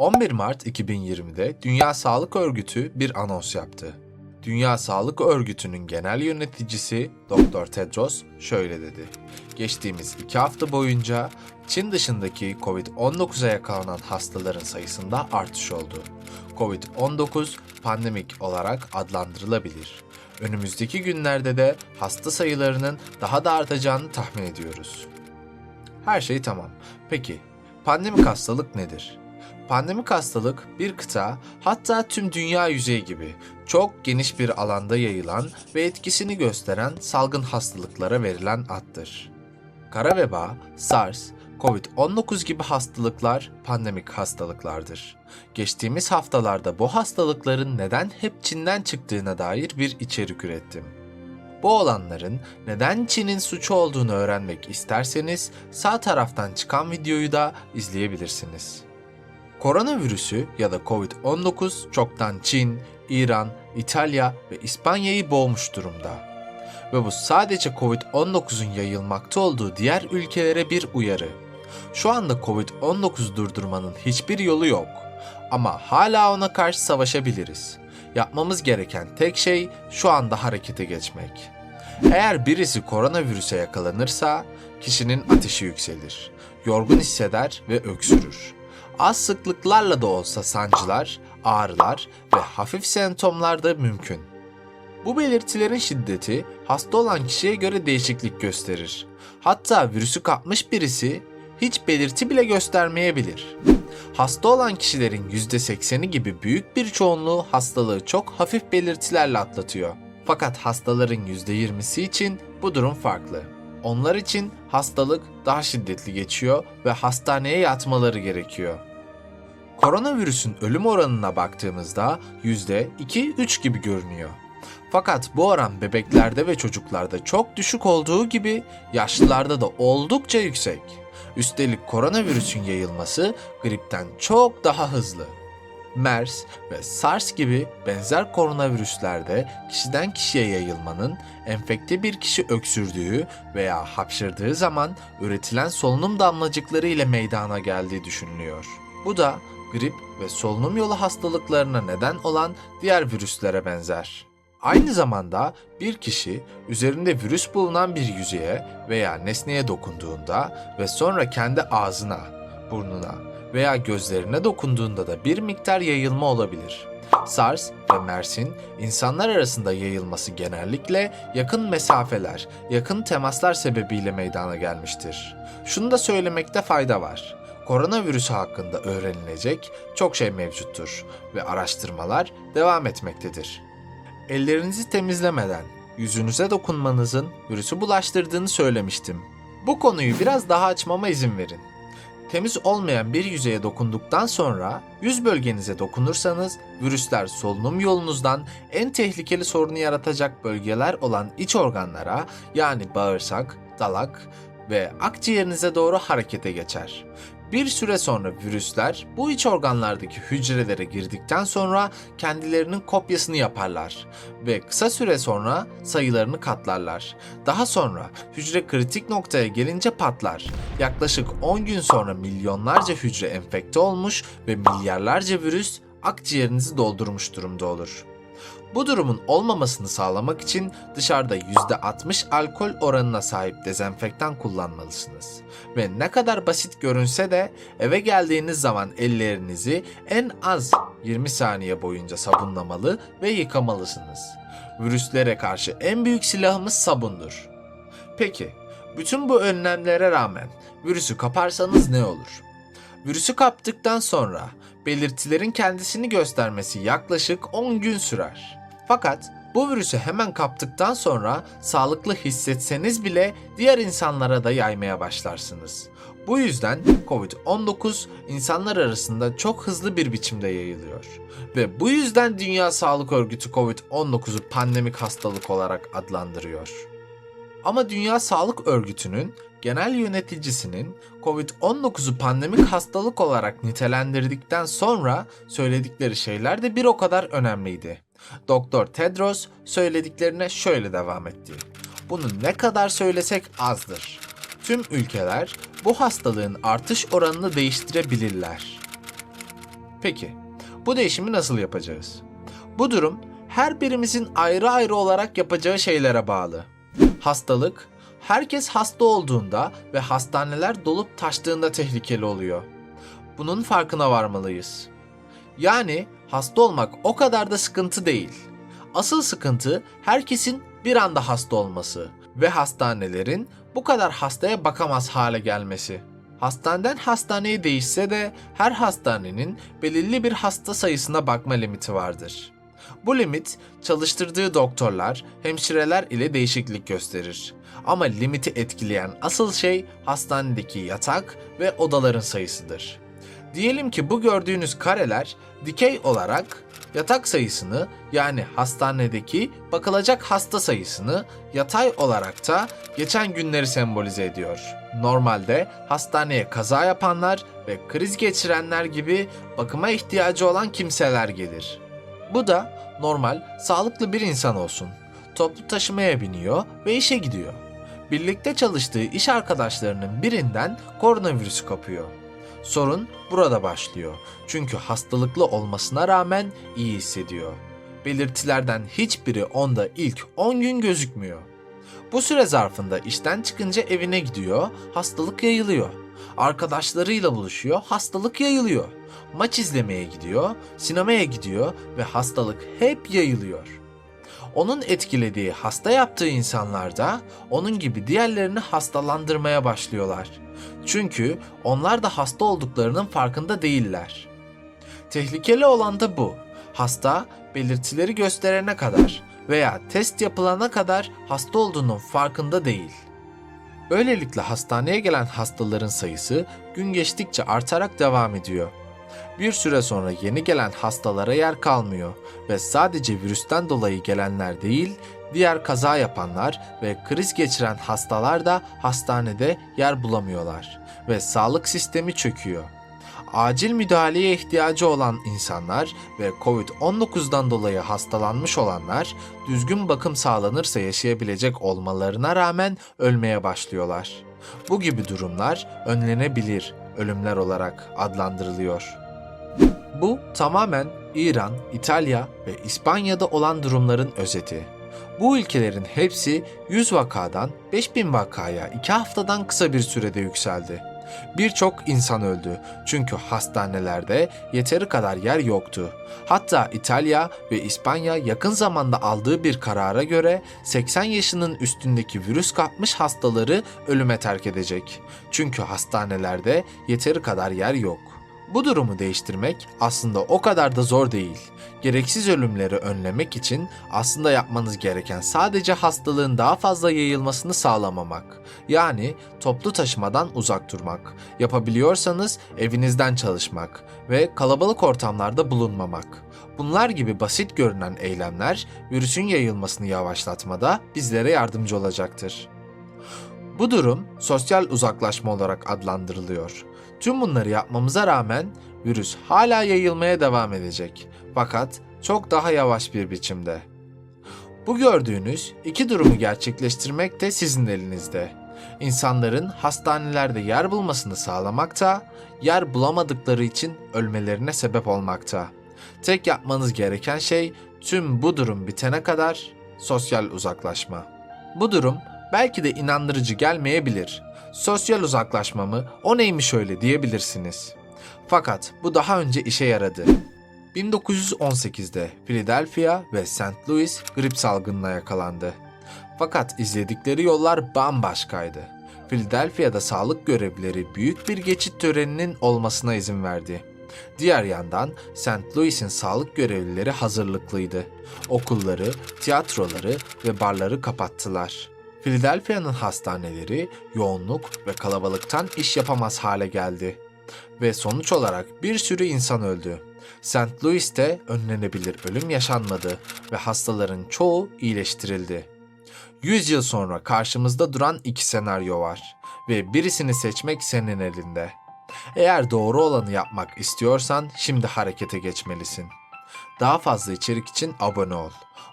11 Mart 2020'de Dünya Sağlık Örgütü bir anons yaptı. Dünya Sağlık Örgütü'nün genel yöneticisi Dr. Tedros şöyle dedi. Geçtiğimiz iki hafta boyunca Çin dışındaki COVID-19'a yakalanan hastaların sayısında artış oldu. COVID-19 pandemik olarak adlandırılabilir. Önümüzdeki günlerde de hasta sayılarının daha da artacağını tahmin ediyoruz. Her şey tamam. Peki, pandemik hastalık nedir? Pandemik hastalık bir kıta, hatta tüm dünya yüzeyi gibi çok geniş bir alanda yayılan ve etkisini gösteren salgın hastalıklara verilen addır. Kara veba, SARS, COVID-19 gibi hastalıklar pandemik hastalıklardır. Geçtiğimiz haftalarda bu hastalıkların neden hep Çin'den çıktığına dair bir içerik ürettim. Bu olanların neden Çin'in suçu olduğunu öğrenmek isterseniz sağ taraftan çıkan videoyu da izleyebilirsiniz. Koronavirüsü ya da Covid-19 çoktan Çin, İran, İtalya ve İspanya'yı boğmuş durumda. Ve bu sadece Covid-19'un yayılmakta olduğu diğer ülkelere bir uyarı. Şu anda Covid-19 durdurmanın hiçbir yolu yok. Ama hala ona karşı savaşabiliriz. Yapmamız gereken tek şey şu anda harekete geçmek. Eğer birisi koronavirüse yakalanırsa kişinin ateşi yükselir, yorgun hisseder ve öksürür. Az sıklıklarla da olsa sancılar, ağrılar ve hafif semptomlar da mümkün. Bu belirtilerin şiddeti hasta olan kişiye göre değişiklik gösterir. Hatta virüsü kapmış birisi hiç belirti bile göstermeyebilir. Hasta olan kişilerin %80'i gibi büyük bir çoğunluğu hastalığı çok hafif belirtilerle atlatıyor. Fakat hastaların %20'si için bu durum farklı. Onlar için hastalık daha şiddetli geçiyor ve hastaneye yatmaları gerekiyor. Koronavirüsün ölüm oranına baktığımızda %2-3 gibi görünüyor. Fakat bu oran bebeklerde ve çocuklarda çok düşük olduğu gibi yaşlılarda da oldukça yüksek. Üstelik koronavirüsün yayılması gripten çok daha hızlı. MERS ve SARS gibi benzer koronavirüslerde kişiden kişiye yayılmanın enfekte bir kişi öksürdüğü veya hapşırdığı zaman üretilen solunum damlacıkları ile meydana geldiği düşünülüyor. Bu da grip ve solunum yolu hastalıklarına neden olan diğer virüslere benzer. Aynı zamanda bir kişi üzerinde virüs bulunan bir yüzeye veya nesneye dokunduğunda ve sonra kendi ağzına, burnuna veya gözlerine dokunduğunda da bir miktar yayılma olabilir. SARS ve MERS'in insanlar arasında yayılması genellikle yakın mesafeler, yakın temaslar sebebiyle meydana gelmiştir. Şunu da söylemekte fayda var. Koronavirüsü hakkında öğrenilecek çok şey mevcuttur ve araştırmalar devam etmektedir. Ellerinizi temizlemeden yüzünüze dokunmanızın virüsü bulaştırdığını söylemiştim. Bu konuyu biraz daha açmama izin verin. Temiz olmayan bir yüzeye dokunduktan sonra yüz bölgenize dokunursanız virüsler solunum yolunuzdan en tehlikeli sorunu yaratacak bölgeler olan iç organlara yani bağırsak, dalak ve akciğerinize doğru harekete geçer. Bir süre sonra virüsler bu iç organlardaki hücrelere girdikten sonra kendilerinin kopyasını yaparlar ve kısa süre sonra sayılarını katlarlar. Daha sonra hücre kritik noktaya gelince patlar. Yaklaşık 10 gün sonra milyonlarca hücre enfekte olmuş ve milyarlarca virüs akciğerinizi doldurmuş durumda olur. Bu durumun olmamasını sağlamak için dışarıda %60 alkol oranına sahip dezenfektan kullanmalısınız. Ve ne kadar basit görünse de eve geldiğiniz zaman ellerinizi en az 20 saniye boyunca sabunlamalı ve yıkamalısınız. Virüslere karşı en büyük silahımız sabundur. Peki, bütün bu önlemlere rağmen virüsü kaparsanız ne olur? Virüsü kaptıktan sonra belirtilerin kendisini göstermesi yaklaşık 10 gün sürer. Fakat bu virüsü hemen kaptıktan sonra sağlıklı hissetseniz bile diğer insanlara da yaymaya başlarsınız. Bu yüzden Covid-19 insanlar arasında çok hızlı bir biçimde yayılıyor. Ve bu yüzden Dünya Sağlık Örgütü Covid-19'u pandemik hastalık olarak adlandırıyor. Ama Dünya Sağlık Örgütü'nün genel yöneticisinin Covid-19'u pandemik hastalık olarak nitelendirdikten sonra söyledikleri şeyler de bir o kadar önemliydi. Doktor Tedros söylediklerine şöyle devam etti. Bunu ne kadar söylesek azdır. Tüm ülkeler bu hastalığın artış oranını değiştirebilirler. Peki, bu değişimi nasıl yapacağız? Bu durum her birimizin ayrı ayrı olarak yapacağı şeylere bağlı. Hastalık, herkes hasta olduğunda ve hastaneler dolup taştığında tehlikeli oluyor. Bunun farkına varmalıyız. Yani hasta olmak o kadar da sıkıntı değil. Asıl sıkıntı herkesin bir anda hasta olması ve hastanelerin bu kadar hastaya bakamaz hale gelmesi. Hastaneden hastaneye değişse de her hastanenin belirli bir hasta sayısına bakma limiti vardır. Bu limit çalıştırdığı doktorlar, hemşireler ile değişiklik gösterir. Ama limiti etkileyen asıl şey hastanedeki yatak ve odaların sayısıdır. Diyelim ki bu gördüğünüz kareler dikey olarak yatak sayısını yani hastanedeki bakılacak hasta sayısını yatay olarak da geçen günleri sembolize ediyor. Normalde hastaneye kaza yapanlar ve kriz geçirenler gibi bakıma ihtiyacı olan kimseler gelir. Bu da normal, sağlıklı bir insan olsun. Toplu taşımaya biniyor ve işe gidiyor. Birlikte çalıştığı iş arkadaşlarının birinden koronavirüsü kapıyor. Sorun burada başlıyor. Çünkü hastalıklı olmasına rağmen iyi hissediyor. Belirtilerden hiçbiri onda ilk 10 gün gözükmüyor. Bu süre zarfında işten çıkınca evine gidiyor, hastalık yayılıyor. Arkadaşlarıyla buluşuyor, hastalık yayılıyor. Maç izlemeye gidiyor, sinemaya gidiyor ve hastalık hep yayılıyor. Onun etkilediği, hasta yaptığı insanlar da onun gibi diğerlerini hastalandırmaya başlıyorlar. Çünkü onlar da hasta olduklarının farkında değiller. Tehlikeli olan da bu. Hasta belirtileri gösterene kadar veya test yapılana kadar hasta olduğunun farkında değil. Böylelikle hastaneye gelen hastaların sayısı gün geçtikçe artarak devam ediyor. Bir süre sonra yeni gelen hastalara yer kalmıyor ve sadece virüsten dolayı gelenler değil, diğer kaza yapanlar ve kriz geçiren hastalar da hastanede yer bulamıyorlar ve sağlık sistemi çöküyor. Acil müdahaleye ihtiyacı olan insanlar ve COVID-19'dan dolayı hastalanmış olanlar düzgün bakım sağlanırsa yaşayabilecek olmalarına rağmen ölmeye başlıyorlar. Bu gibi durumlar önlenebilir ölümler olarak adlandırılıyor. Bu tamamen İran, İtalya ve İspanya'da olan durumların özeti. Bu ülkelerin hepsi 100 vakadan 5000 vakaya 2 haftadan kısa bir sürede yükseldi. Birçok insan öldü çünkü hastanelerde yeteri kadar yer yoktu. Hatta İtalya ve İspanya yakın zamanda aldığı bir karara göre 80 yaşının üstündeki virüs kapmış hastaları ölüme terk edecek. Çünkü hastanelerde yeteri kadar yer yok. Bu durumu değiştirmek aslında o kadar da zor değil. Gereksiz ölümleri önlemek için aslında yapmanız gereken sadece hastalığın daha fazla yayılmasını sağlamamak. Yani toplu taşımadan uzak durmak. Yapabiliyorsanız evinizden çalışmak ve kalabalık ortamlarda bulunmamak. Bunlar gibi basit görünen eylemler virüsün yayılmasını yavaşlatmada bizlere yardımcı olacaktır. Bu durum sosyal uzaklaşma olarak adlandırılıyor. Tüm bunları yapmamıza rağmen virüs hala yayılmaya devam edecek. Fakat çok daha yavaş bir biçimde. Bu gördüğünüz iki durumu gerçekleştirmek de sizin elinizde. İnsanların hastanelerde yer bulmasını sağlamakta, yer bulamadıkları için ölmelerine sebep olmakta. Tek yapmanız gereken şey tüm bu durum bitene kadar sosyal uzaklaşma. Bu durum belki de inandırıcı gelmeyebilir. Sosyal uzaklaşma mı, o neymiş öyle diyebilirsiniz. Fakat bu daha önce işe yaradı. 1918'de Philadelphia ve St. Louis grip salgınına yakalandı. Fakat izledikleri yollar bambaşkaydı. Philadelphia'da sağlık görevlileri büyük bir geçit töreninin olmasına izin verdi. Diğer yandan St. Louis'in sağlık görevlileri hazırlıklıydı. Okulları, tiyatroları ve barları kapattılar. Philadelphia'nın hastaneleri yoğunluk ve kalabalıktan iş yapamaz hale geldi. Ve sonuç olarak bir sürü insan öldü. St. Louis'te önlenebilir ölüm yaşanmadı ve hastaların çoğu iyileştirildi. 100 yıl sonra karşımızda duran iki senaryo var ve birisini seçmek senin elinde. Eğer doğru olanı yapmak istiyorsan şimdi harekete geçmelisin. Daha fazla içerik için abone ol.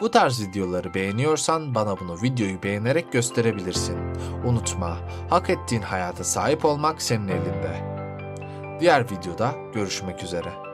Bu tarz videoları beğeniyorsan bana bunu videoyu beğenerek gösterebilirsin. Unutma, hak ettiğin hayata sahip olmak senin elinde. Diğer videoda görüşmek üzere.